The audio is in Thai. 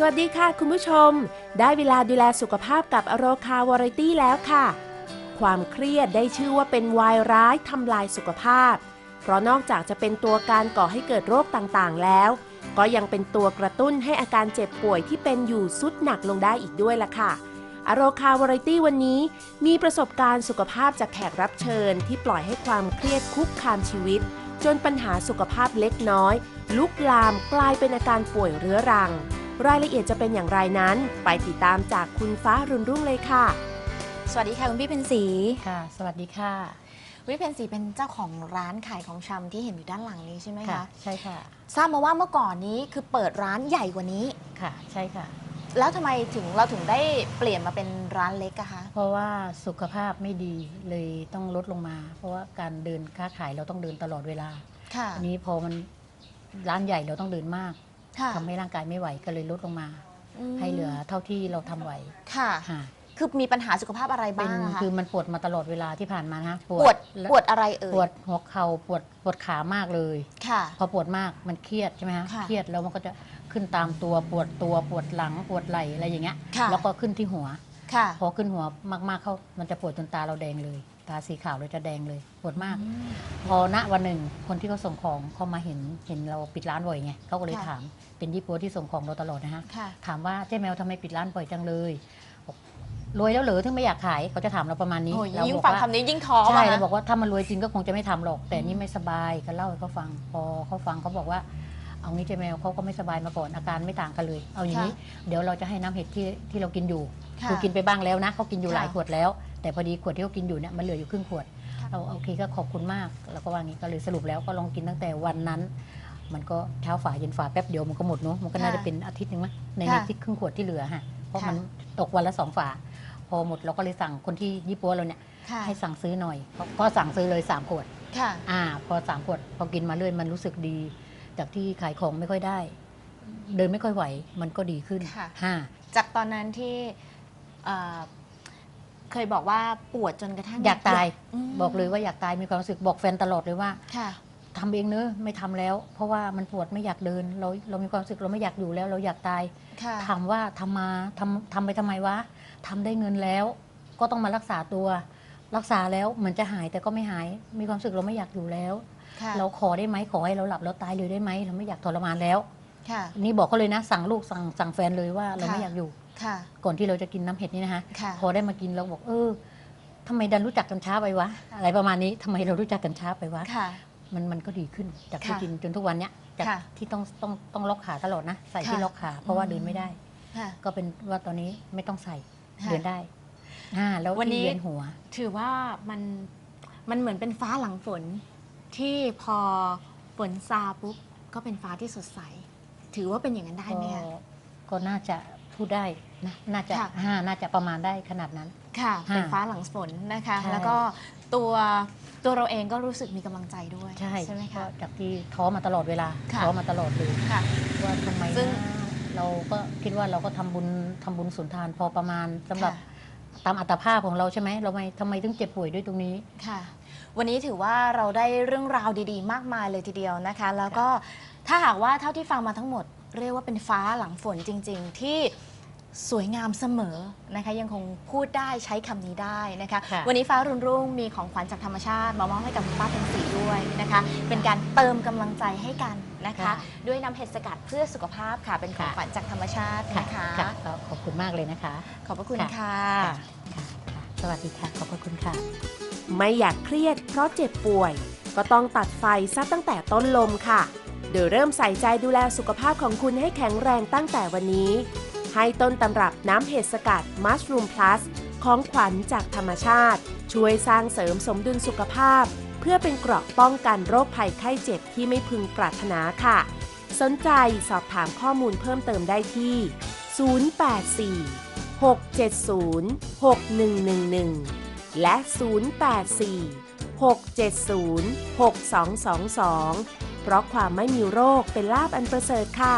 สวัสดีค่ะคุณผู้ชม ได้เวลาดูแลสุขภาพกับอโรคาวาไรตี้แล้วค่ะ ความเครียดได้ชื่อว่าเป็นวายร้ายทำลายสุขภาพ เพราะนอกจากจะเป็นตัวการก่อให้เกิดโรคต่างๆ แล้ว ก็ยังเป็นตัวกระตุ้นให้อาการเจ็บป่วยที่เป็นอยู่สุดหนักลงได้อีกด้วยล่ะค่ะอโรคาวาไรตี้วันนี้มีประสบการณ์สุขภาพจากแขกรับเชิญ ที่ปล่อยให้ความเครียดคุกคามชีวิต จนปัญหาสุขภาพเล็กน้อย ลุกลามกลายเป็นอาการป่วยเรื้อรัง รายละเอียดจะเป็นอย่างไรนั้น ไปติดตามจากคุณฟ้ารุ่นรุ่งเลยค่ะ สวัสดีค่ะคุณพี่เพนสีค่ะ สวัสดีค่ะคุณพี่เพนสีเป็นเจ้าของร้านขายของชำที่เห็นอยู่ด้านหลังนี้ใช่ไหมค่ะคะใช่ค่ะ ทราบมาว่าเมื่อก่อนนี้คือเปิดร้านใหญ่กว่านี้ค่ะ ใช่ค่ะ แล้วทำไมถึงเราถึงได้เปลี่ยนมาเป็นร้านเล็กอะคะเพราะว่าสุขภาพไม่ดีเลยต้องลดลงมา เพราะว่าการเดินค้าขายเราต้องเดินตลอดเวลาค่ะอันนี้พอมันร้านใหญ่เราต้องเดินมาก ค่ะทำให้ร่างกายไม่ไหวก็เลยลดลงมา มให้เหลือเท่าที่เราทำไหวค่ะ ค่ะคือมีปัญหาสุขภาพอะไรเป็บ้านงอะคะคือมันปวดมาตลอดเวลาที่ผ่านมานะปวดและปวดอะไรเอ่ยปวดหัวเข่าปวดปวดขามากเลย ค่ะ พอปวดมากมันเครียดใช่ไหมคะค่ะเครียดแล้วมันก็จะขึ้นตามตัวปวดตัวปวดหลังปวดไหล่อะไรอย่างเงี้ยค่ะ แล้วก็ขึ้นที่หัว ค่ะ พอขึ้นหัวมากๆเข้ามันจะปวดจนตาเราแดงเลย ตาสีขาวเลยจะแดงเลยปวดมาก พอณวันหนึ่งคนที่เขาส่งของเขามาเห็นเห็นเราปิดร้านบ่อยไงเขาก็เลยค่ะถามเป็นยี่ปัวที่ส่งของเราตลอดนะฮะค่ะ ถามว่าเจ๊แมวทำไมปิดร้านบ่อยจังเลยบอกรวยแล้วเหรอถึงไม่อยากขายเขาจะถามเราประมาณนี้โอ้ยเรายิ่งบอกฟังว่า คำนี้ยิ่งท้อใช่อะเรานะบอกว่าถ้ามันรวยจริงก็คงจะไม่ทำหรอก แต่นี่ไม่สบายก็เล่าให้เขาฟังพอเขาฟังเขาบอกว่า เอางี้เจแมวเขาก็ไม่สบายมาก่อนอาการไม่ต่างกันเลย เอาอย่างนี้ เดี๋ยวเราจะให้น้ำเห็ดที่ที่เรากินอยู่ค่ะคือกินไปบ้างแล้วนะเขากินอยู่ค่ะ หลายขวดแล้วแต่พอดีขวดที่เขากินอยู่เนี่ยมันเหลืออยู่ครึ่งขวดค่ะเราโอเคก็ขอบคุณมากแล้วก็ว่างี้ก็เลยสรุปแล้วก็ลองกินตั้งแต่วันนั้น มันก็เช้าฝาเย็นฝาแป๊บเดียวมันก็หมดเนาะมันก็น่าจะเป็นอาทิตย์หนึ่งมั้ยในในค่ะที่ครึ่งขวดที่เหลือฮะเพราะค่ะมันตกวันละสองฝา พอหมดเราก็เลยสั่งคนที่ยี่ปัวเราเนี่ยค่ะให้สั่งซื้อหน่อยเขาก็สั่งซื้อเลย3ขวดค่ะอ่า พอสามขวดพอกินมาเรื่อยมันรู้สึกดี จากที่ขายของไม่ค่อยได้ เดินไม่ค่อยไหวมันก็ดีขึ้นค่ะห้าจากตอนนั้นที่ เอ่อเคยบอกว่าปวดจนกระทั่งอยากตายมบอกเลยว่าอยากตายมีความรู้สึกบอกแฟนตลอดเลยว่าค่ะทำเองเนอะไม่ทำแล้ว เพราะว่ามันปวดไม่อยากเดินเราเรามีความรู้สึกเราไม่อยากอยู่แล้ว เราอยากตายค่ะถามว่าทำมาทำทำไปทำไมวะทำได้เงินแล้ว ก็ต้องมารักษาตัว รักษาแล้วเหมือนจะหายแต่ก็ไม่หาย มีความรู้สึกเราไม่อยากอยู่แล้วค่ะเราขอได้ไหมขอให้เราหลับแล้วตายเลยได้ไหมเราไม่อยากทรมานแล้วค่ะนี่บอกเขาเลยนะ สั่งลูกสั่งสั่งแฟนเลยว่าเราค่ะไม่อยากอยู่ ค่ะ ก่อนที่เราจะกินน้ำเห็ดนี่นะคะค่ะ พอได้มากินเราบอกเออทำไมดันรู้จักกันช้าไปวะ อะไรประมาณนี้ทำไมเรารู้จักกันช้าไปวะ ค่ะ มันมันก็ดีขึ้นจากที่ค่ะกินจนทุกวันเนี้ยจากค่ะที่ต้องต้องต้องล็อกขาตลอดนะ ใส่ที่ค่ะล็อกขาเพราะว่าอืม เดินไม่ได้ ค่ะ ก็เป็นว่าตอนนี้ไม่ต้องใส่ค่ะเดินได้อ่าแล้ววันนี้ที่เวียนหัว ถือว่ามันมันเหมือนเป็นฟ้าหลังฝน ที่พอฝนซาปุ๊บก็เป็นฟ้าที่สดใส ถือว่าเป็นอย่างนั้นได้ไหมก็คะก็น่าจะ พูดได้นะน่าจะค่ะห้าน่าจะประมาณได้ขนาดนั้น ค่ะค่ะเป็นฟ้าหลังฝนนะคะ ใช่ แล้วก็ตัวตัวเราเองก็รู้สึกมีกำลังใจด้วยใช่ไหมก็คะ จากที่ท้อมาตลอดเวลาค่ะ ท้อมาตลอดเลยค่ะ ว่าทำไมซึ่ง นะเราก็คิดว่าเราก็ทำบุญทำบุญสุนทานพอประมาณสำหรับค่ะ ตามอัตภาพของเราใช่ไหมเราไม่ทำไมถึงเจ็บป่วยด้วยตรงนี้ ค่ะวันนี้ถือว่าเราได้เรื่องราวดีๆ มากมายเลยทีเดียวนะคะ แล้วก็ถ้าหากว่าเท่าที่ฟังมาทั้งหมด เรียกว่าเป็นฟ้าหลังฝนจริง ๆ ที่สวยงามเสมอนะคะยังคงพูดได้ใช้คำนี้ได้นะคะค่ะ วันนี้ฟ้ารุ่นรุ่งมีของขวัญจากธรรมชาติมามอบให้กับคุณป้าเป็นสีด้วยนะคะ เป็นการเติมกำลังใจให้กันนะคะ ค่ะ ด้วยน้ำเห็ดสกัดเพื่อสุขภาพค่ะ เป็นของค่ะขวัญจากธรรมชาติค่ะนะคะ ค่ะก็ขอบคุณมากเลยนะคะ ขอบพระคุณค่ะค่ะ ค่ะค่ะ สวัสดีค่ะ ขอบพระคุณค่ะ ไม่อยากเครียดเพราะเจ็บป่วย ก็ต้องตัดไฟซะตั้งแต่ต้นลมค่ะ โดยเริ่มใส่ใจดูแลสุขภาพของคุณให้แข็งแรงตั้งแต่วันนี้ ให้ต้นตำรับน้ำเห็ดสกัด Mushroom Plus ของขวัญจากธรรมชาติ ช่วยสร้างเสริมสมดุลสุขภาพ เพื่อเป็นเกราะป้องกันโรคภัยไข้เจ็บที่ไม่พึงปรารถนาค่ะ สนใจสอบถามข้อมูลเพิ่มเติมได้ที่ 084 670 6111 และ 084 670 6222 เพราะความไม่มีโรคเป็นลาบอันประเสริฐค่ะ